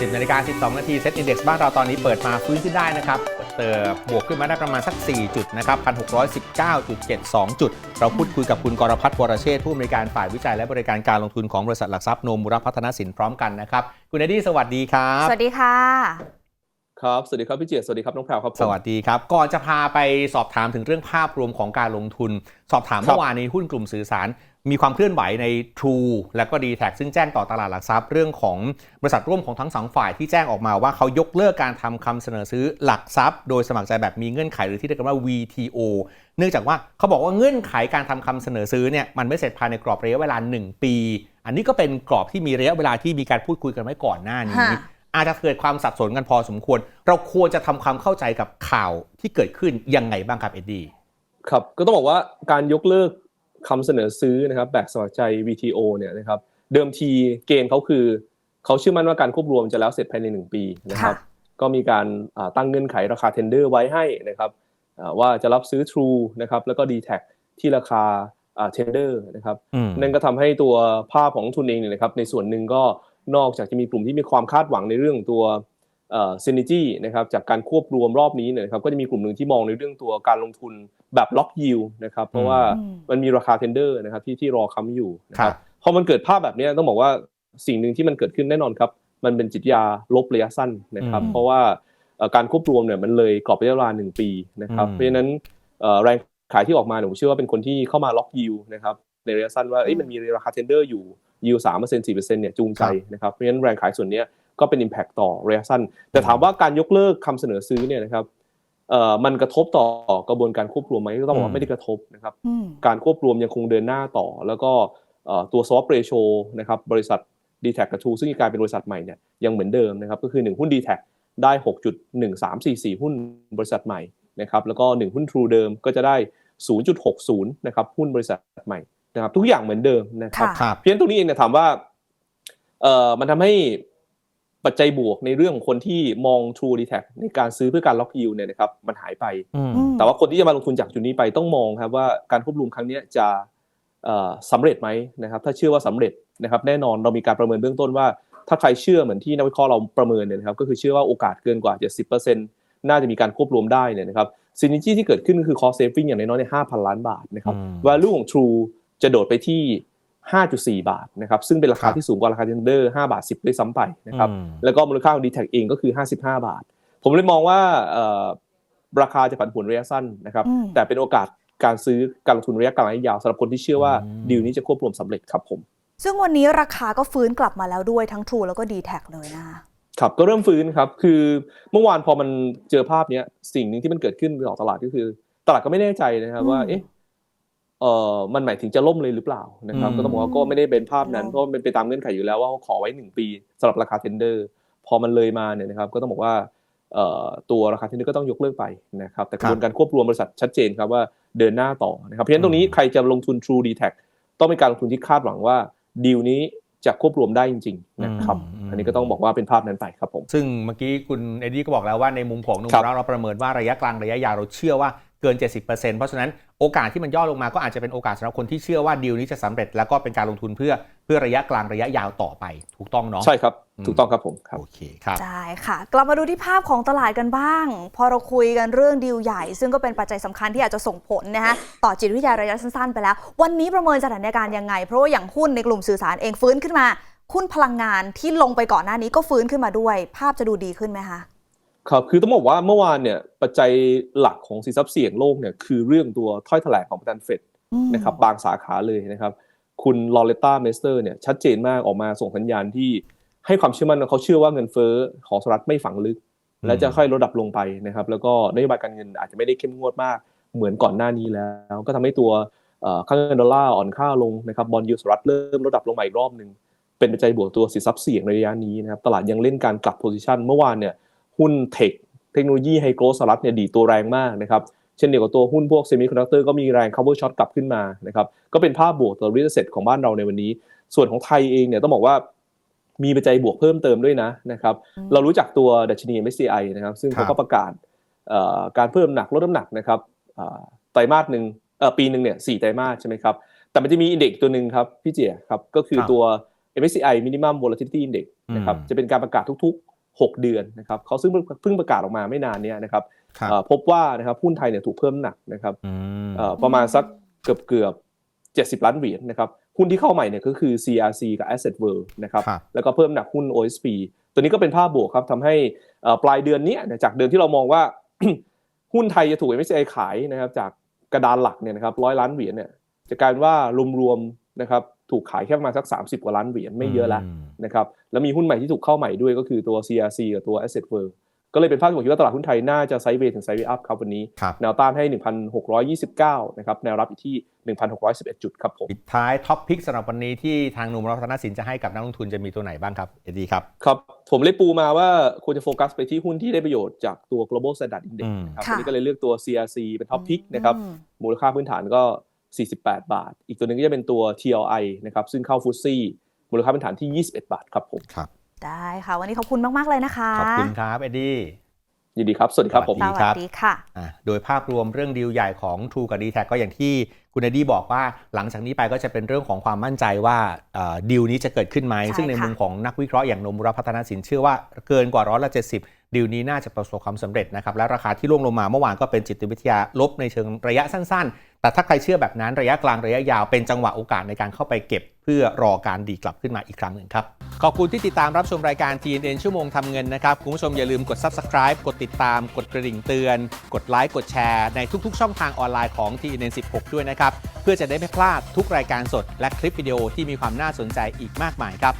10นาฬิกา12 นาทีเซ็ตอินดี x บ้านเราตอนนี้เปิดมาฟื้นขึ้นได้นะครับเติบบวกขึ้นมาได้ประมาณสัก 4 จุดนะครับ 1,619.72 จุด เราพูดคุยกับคุณกรพัฒน์วรเชษฐ์ผู้อำนวยการฝ่ายวิจัยและบริการการลงทุนของบริษัทหลักทรัพย์โนมุรพัฒนสินพร้อมกันนะครับ คุณเอดี้สวัสดีครับ สวัสดีค่ะ ครับ สวัสดีครับพี่เจียรติสวัสดีครับน้องแพรวครับผมสวัสดีครับ ก่อนจะพาไปสอบถามถึงเรื่องภาพรวมของการลงทุน สอบถามครับเมื่อวานในหุ้นกลุ่มสื่อสาร มีความเคลื่อนไหวใน True และก็ d t แทซึ่งแจ้งต่อตลาดหลักทรัพย์เรื่องของบริษัทร่วมของทั้งสองฝ่ายที่แจ้งออกมาว่าเขายกเลิกการทำคำเสนอซื้อหลักทรัพย์ โดยสมัครใจแบบมีเงื่อนไขหรือที่เรียกกันว่า VTO เนื่องจากว่าเขาบอกว่าเงื่อนไขการทำคำเสนอซื้อเนี่ยมันไม่เสร็จภายในกรอบระยะเวลา 1 ปี อันนี้ก็เป็นกรอบที่มีระยะเวลาที่มีการพูดคุยกันไว้ก่อนหน้านี้ค่ะอาจจะเกิดความสับสนกันพอสมควร เราควรจะทำความเข้าใจกับข่าวที่เกิดขึ้นยังไงบ้างครับเอ็ดดี้ครับก็ต้องบอกว่าการยกเลิก คำเสนอซื้อนะครับแบบสมัครใจ VTO เนี่ยนะครับเดิมทีเกณฑ์เขาคือเขาเชื่อมั่นว่าการควบรวมจะแล้วเสร็จภายใน 1 ปีนะครับค่ะก็มีการอ่าตั้งเงื่อนไขราคาเทนเดอร์ไว้ให้นะครับอ่าว่าจะรับซื้อ True นะครับแล้วก็ d t แทที่ราคาเทนเดอร์นะครับอืมนั่นก็ทำให้ตัวภาพของทุนเองเนี่ยนะครับในส่วนหนึ่งก็นอกจากจะมีกลุ่มที่มีความคาดหวังในเรื่องตัว ซินิจี้นะครับจากการควบรวมรอบนี้เนี่ยนะครับก็จะมีกลุ่มหนึ่งที่มองในเรื่องตัวการลงทุนแบบล็อกยิวนะครับเพราะว่าอืมมันมีราคาเทนเดอร์นะครับที่ที่รอค้ำอยู่นะคครัรับบพอมันเกิดภาพแบบเนี้ยต้องบอกว่าสิ่งหนึ่งที่มันเกิดขึ้นแน่นอนครับ มันเป็นจิตวิทยาลบระยะสั้นนะครับอืมเพราะว่าเอ่อการควบรวมเนี่ยมันเลยกรอบระยะเวลาหนึ่งปีนะครับอืมเพราะฉะนั้นเอ่อแรงขายที่ออกมาเนี่ยผมเชื่อว่าเป็นคนที่เข้ามาล็อกยิวนะครับในระยะสั้นว่าเอ้ยมันมีราคาเทนเดอร์อยู่ยิวสามเปอร์เซ็นต์สี่เปอร์เซ็นต์เนี่ยจูงใจนะครับเพราะฉะนั้นแรงขายส่วนเนี้ย ก็เป็น Impact ต่อระยะสั้น แต่ถามว่าการยกเลิกคำเสนอซื้อเนี่ยนะครับเอ่อมันกระทบต่อกระบวนการควบรวมไหมก็ต้องบอกว่าไม่ได้กระทบนะครับอืมการควบรวมยังคงเดินหน้าต่อ แล้วก็เอ่อตัว swap ratio นะครับบริษัท d t แทกับ True ซึ่งกลายเป็นบริษัทใหม่เนี่ยยังเหมือนเดิมนะครับก็คือ 1 หุ้น d t แทได้ 6.1344 หุ้นบริษัทใหม่นะครับแล้วก็ 1 หุ้น True เดิมก็จะได้ 0.60นะครับหุ้นบริษัทใหม่นะครับทุกอย่างเหมือนเดิมนะครับค่ะครับเพียงตรงนี้เองเนี่ยถามว่าเอ่อมันทำให้ ปัจจัยบวกในเรื่องของคนที่มอง True d t แทในการซื้อเพื่อการล็อกยิวเนี่ยนะครับมันหายไปอืมอืมแต่ว่าคนที่จะมาลงทุนจากจุดนี้ไปต้องมองครับว่าการควบรวมครั้งเนี้ยจะเอ่อสำเร็จไหมนะครับถ้าเชื่อว่าสำเร็จนะครับแน่นอนเรามีการประเมินเบื้องต้นว่า ถ้าใครเชื่อเหมือนที่นักวิเคราะห์เราประเมินเนี่ยนะครับก็คือเชื่อว่าโอกาสเกินกว่า 70%น่าจะมีการควบรวมได้เนี่ยนะครับซินิจี้ที่เกิดขึ้นก็คือ cost saving อย่างน้อยๆเนี่ย5,000 ล้านบาทนะครับอืม value ของ True จะโดดไปที่ 5.4 บาทนะครับซึ่งเป็นราครัคาบที่สูงกว่าราคา tender 5บาท 10 ด้วยซ้ำไปนะครับอืมแล้วก็มูลค่าของ d t แทเองก็คือ 55 บาท ผมเลยมองว่าเอ่อราคาจะผันผวนระยะสั้นนะครับอืมแต่เป็นโอกาสการซื้อการลงทุนระยะกลางระยะยาวสำหรับคนที่เชื่อว่าอืมดีลนี้จะควบรวมสำเร็จครับผม ซึ่งวันนี้ราคาก็ฟื้นกลับมาแล้วด้วยทั้ง True แล้วก็ d t แทเลยนะคะครับก็เริ่มฟื้นครับคือเมื่อวานพอมันเจอภาพเนี้ยสิ่งหนึ่งที่มันเกิดขึ้นของตลาดก็คือ ตลาดก็ไม่แน่ใจนะครับว่าอืมเอ๊ะ เอ่อมันหมายถึงจะล่มเลยหรือเปล่านะครับอืมก็ต้องบอกว่าก็ไม่ได้เป็นภาพนั้นล่มเพราะมันเป็นไปตามเงื่อนไขอยู่แล้วว่าเขาขอไว้หนึ่งปีสำหรับราคาเทนเดอร์พอมันเลยมาเนี่ยนะครับก็ต้องบอกว่าเอ่อตัวราคาเทนเดอร์ก็ต้องยกเลิกไปนะครับแต่กระบวนการควบรวมบริษัทชัดเจนครับว่าเดินหน้าต่อนะครับเพราะฉะนั้นตรงนี้ใครจะลงทุน True d t แทต้องเป็นการลงทุนที่คาดหวังว่าดีลนี้จะควบรวมได้จริงๆนะครับอืมอันนี้ก็ต้องบอกว่าเป็นภาพนั้นไปครับผมซึ่งเมื่อกี้คุณเอ็ดดี้ก็บอกแล้วว่าในมุมของนุมครับเราเราประเมินว่าระยะกลางระยะยาวเราเชื่อว่า เกิน 70%เพราะฉะนั้นโอกาสที่มันย่อลงมาก็อาจจะเป็นโอกาสสำหรับคนที่เชื่อว่าดีลนี้จะสำเร็จแล้วก็เป็นการลงทุนเพื่อเพื่อระยะกลางระยะยาวต่อไป ถูกต้องเนาะใช่ครับอืมถูกต้องครับผมครับโอเคครับได้ค่ะ กลับมาดูที่ภาพของตลาดกันบ้าง พอเราคุยกันเรื่องดีลใหญ่ ซึ่งก็เป็นปัจจัยสำคัญที่อาจจะส่งผลนะคะต่อจิตวิทยาระยะสั้นๆ ไปแล้ว วันนี้ประเมินสถานการณ์ยังไง เพราะว่าอย่างหุ้นในกลุ่มสื่อสารเองฟื้นขึ้นมาหุ้นพลังงานที่ลงไปก่อนหน้านี้ก็ฟื้นขึ้นมาด้วย ภาพจะดูดีขึ้นไหมคะ ครับคือต้องบอกว่าเมื่อวานเนี่ยปัจจัยหลักของสินทรัพย์เสี่ยงโลกเนี่ยคือเรื่องตัวถ้อยแถลงของประธานเฟดอืมนะครับบางสาขาเลยนะครับคุณลอเรต้าเมสเตอร์เนี่ยชัดเจนมากออกมาส่งสัญญาณที่ให้ความเชื่อมั่นว่าเขาเชื่อว่าเงินเฟ้อของสหรัฐไม่ฝังลึกอืมและจะค่อยลดดับลงไปนะครับแล้วก็นโยบายการเงินอาจจะไม่ได้เข้มงวดมากเหมือนก่อนหน้านี้แล้ว ก็ทำให้ตัวเอ่อค่าเงินดอลลาร์อ่อนค่าลงนะครับบอลยูสหรัฐเริ่มลดดับลงมาอีกรอบหนึ่งเป็นปัจจัยบวกตัวสินทรัพย์เสี่ยงในระยะนี้นะครับตลาดยังเล่นการกลับโพซิชันเมื่อวานเนี่ย หุ้นเทคเทคโนโลยีไฮโกรสหรัฐเนี่ยดีดตัวแรงมากนะครับเช่นเดียวกับตัวหุ้นพวกเซมิคอนดักเตอร์ก็มีแรง cover shot กลับขึ้นมานะครับก็เป็นภาพบวกต่อ real estate ของบ้านเราในวันนี้ ส่วนของไทยเองเนี่ยต้องบอกว่ามีปัจจัยบวกเพิ่มเติมด้วยนะนะครับอืมเรารู้จักตัวดัชนี MSCI นะครับซึ่งเขาครัก็บประกาศเอ่อการเพิ่มน้ำหนักลดน้ำหนักนะครับเอ่อไตรมาสหนึ่งเอ่อปีหนึ่งเนี่ยสี่ไตรมาสใช่ไหมครับแต่มันจะมีอินเด็กซ์ตัวหนึ่งครับพี่เจียครับก็คือครับตัว MSCI Minimum Volatility Index นะครับอืมจะเป็นการประกาศทุกๆ 6 เดือนนะครับเขาซึ่งเพิ่งเพิ่งประกาศออกมาไม่นานเนี้ยนะครับครับเอ่อพบว่านะครับหุ้นไทยเนี่ยถูกเพิ่มน้ำหนักนะครับอืมเอ่อประมาณสักเกือบเกือบ70 ล้านเหรียญนะครับหุ้นที่เข้าใหม่เนี่ยก็คือ CRC กับ Asset World นะครับครับแล้วก็เพิ่มหนักหุ้น OSP ตัวนี้ก็เป็นภาพบวกครับทำให้เอ่อปลายเดือนเนี้ยจากเดิมที่เรามองว่าหุ้นไทยจะถูก MSCI ขายนะครับจากกระดานหลักเนี่ยนะครับร้อยล้านเหรียญเนี่ยจะกลายเป็นว่ารวมๆนะครับ ถูกขายแค่ประมาณสัก 30 กว่าล้านเหรียญไม่เยอะแล้วมนะครับแล้วมีหุ้นใหม่ที่ถูกเข้าใหม่ด้วยก็คือตัว CRC กับตัว Asset World ก็เลยเป็นภาพที่ผมคิดว่าตลาดหุ้นไทยน่าจะไซด์เวย์ถึงไซด์เวย์อัพครับวันนี้ครับแนวต้านให้ 1,629 นะครับ แนวรับอยู่ที่ 1,611 จุดครับผมปิดท้ายท็อปพิกสำหรับวันนี้ที่ทางหนุ่มรัตนสินจะให้กับนักลงทุนจะมีตัวไหนบ้างครับ เอ็ดดี้ครับ ครับ ผมเลยปูมาว่าควรจะโฟกัสไปที่หุ้นที่ได้ประโยชน์จากตัว global standard index อืมนะครับค่ะวันนี้ก็เลยเลือกตัว CRC เป็นท็อปพิกนะครับอืมมูลค่าพื้นฐานก็ 48 บาท อีกตัวหนึงก็จะเป็นตัว TLI นะครับซึ่งเข้าฟุตซี่มูลค่าพื้นฐานที่ 21 บาทครับผมครับ ได้ค่ะ วันนี้ขอบคุณมาก ๆ เลยนะคะ ขอบคุณครับเอ็ดดี้ยินดีครับ สวัสดีครับผมสสวัสดีวัสดีค่ะอะโดยภาพรวมเรื่องดีลใหญ่ของ True กับ d t แทก็อย่างที่คุณเอดดี้บอกว่าหลังจากนี้ไปก็จะเป็นเรื่องของความมั่นใจว่าเอ่อดีลนี้จะเกิดขึ้นไหมใช่ซึ่งในค่ะมุมของนักวิเคราะห์อย่างนมุระพัฒนสินเชื่อว่าเกินกว่าร้อยละ70ดี ลนี้น่าจะประสบความสำเร็จนะครับและราคาที่ร่วงลงมาเมื่อวานก็เป็นจิตวิทยาลบในเชิงระยะสั้น ๆ แต่ถ้าใครเชื่อแบบนั้นระยะกลางระยะยาวเป็นจังหวะโอกาสในการเข้าไปเก็บ เพื่อรอการดีกลับขึ้นมาอีกครั้งหนึ่งครับ ขอบคุณที่ติดตามรับชมรายการ TNN ชั่วโมงทำเงินนะครับคุณผู้ชมอย่าลืมกด Subscribe กดติดตาม กดกระดิ่งเตือน กดไลค์กดแชร์ในทุก ๆ ช่องทางออนไลน์ของ TNN 16 ด้วยนะครับเพื่อจะได้ไม่พลาดทุกรายการสด และคลิปวิดีโอที่มีความน่าสนใจอีกมากมายครับ